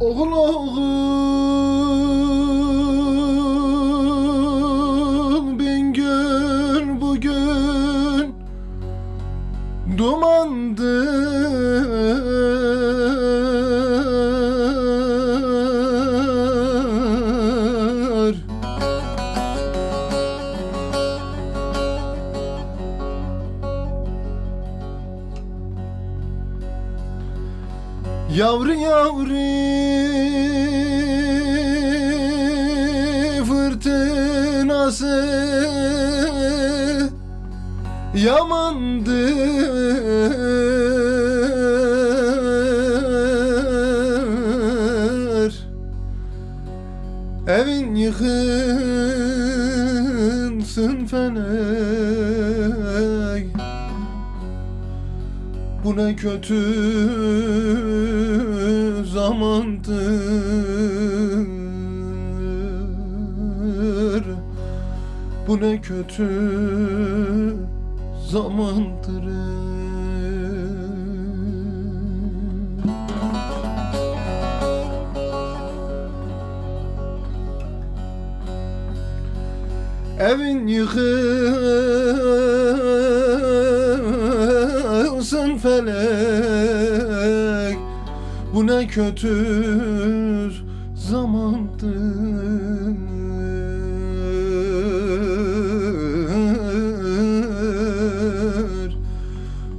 Oğul oğul bin gün bugün dumandır Yavru yavru fırtınası. Yamandır. Evin yıkılsın felek bu ne kötü zamandır Bu ne kötü zamandır Evin yıkılsın felek Bu ne kötü zamandır.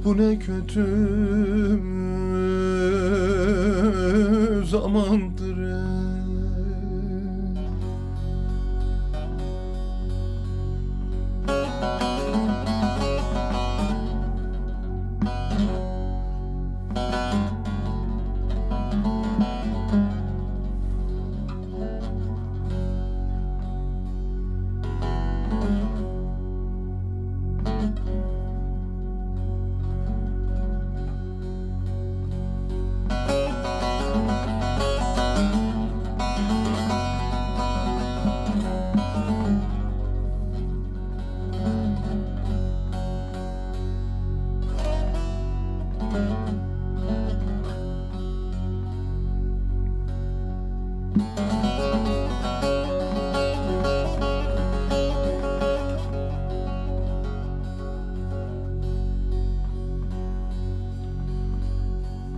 Bu ne kötü zamandır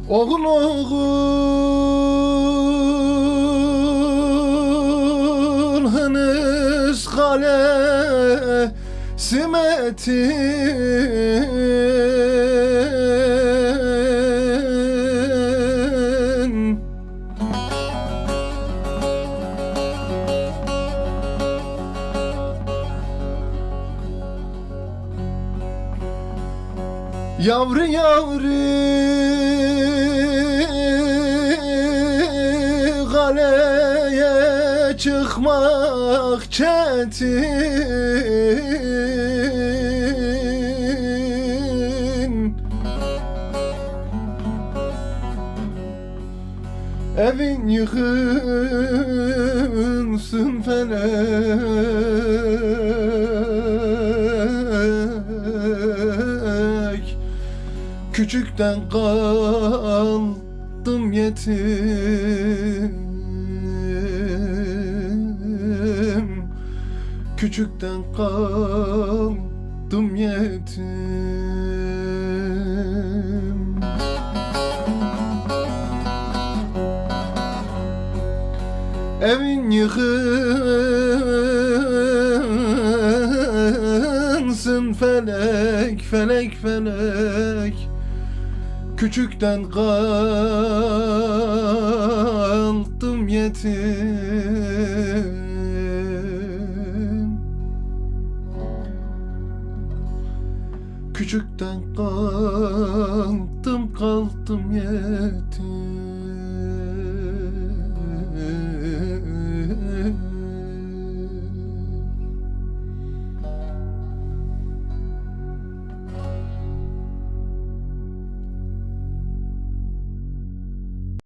Oğul oğul henüz kale simetin Yavru yavru kaleye çıkmak çetin. Evin yıkılsın felek Küçükten kaldım yetim. Küçükten kaldım yetim. Evin yıkılsın felek felek felek Küçükten kaldım yetim. Küçükten kaldım kaldım yetim